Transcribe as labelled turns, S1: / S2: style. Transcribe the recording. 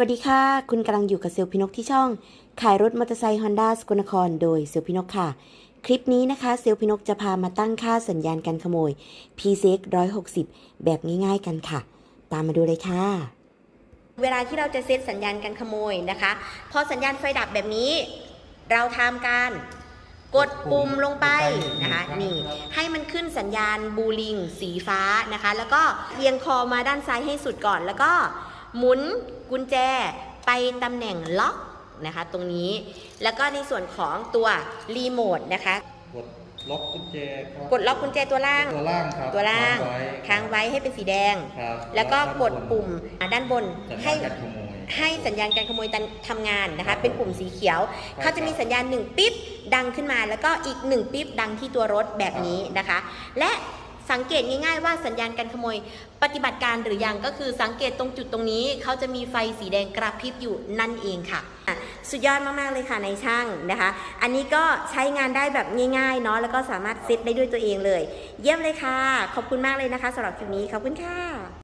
S1: วัสดีค่ะ คุณกำลังอยู่กับเซลลพินกที่ช่อง ขายรถมอเตอร์ไซค์ฮอนด้าสกลนคร โดยเซลลพินกค่ะ คลิปนี้นะคะ เซลลพินกจะพามาตั้งค่าสัญญาณการขโมย p c x 160 แบบง่ายๆกันค่ะ ตามมาดูเลยค่ะ
S2: เวลาที่เราจะเซตสัญญาณการขโมยนะคะ พอสัญญาณไฟดับแบบนี้ เราทำการกดปุ่มลงไปนะคะนี่ให้มันขึ้นสัญญาณบูลิง สีฟ้านะคะ แล้วก็เอียงคอมาด้านซ้ายให้สุดก่อนแล้วก็ หมุนกุญแจไปตำแหน่งล็อกนะคะ ตรงนี้แล้วก็ในส่วนของตัวรีโมทนะคะ
S3: กดล็อกกุญแจครับ
S2: กดล็อกกุญแจตัวล่าง
S3: ตัวล่างครับ
S2: ตัวล่าง
S3: ค้
S2: ค้างไว้ให้เป็นสีแดง
S3: ครับ
S2: แล้วก็กดปุ่มด้านบน
S3: สัญ
S2: ให้
S3: ญาณการขโมย
S2: ให้สัญญาณการขโมยตันทำงานนะคะเป็นปุ่มสีเขียว
S3: ครับ
S2: เขาจะมีสัญญาณหนึ่งปิ๊บดังขึ้นมา แล้วก็อีกหนึ่งปิ๊บดังที่ตัวรถแบบนี้นะคะ และ สังเกตง่ายๆว่าสัญญาณการขโมยปฏิบัติการหรือยังก็คือสังเกตตรงจุดตรงนี้เขาจะมีไฟสีแดงกระพริบอยู่นั่นเองค่ะอะ สุดยอดมากๆเลยค่ะในช่างนะคะ อันนี้ก็ใช้งานได้แบบง่ายๆเนาะแล้วก็สามารถเซตได้ด้วยตัวเองเลย เยี่ยมเลยค่ะ ขอบคุณมากเลยนะคะสำหรับคลิปนี้ขอบคุณค่ะ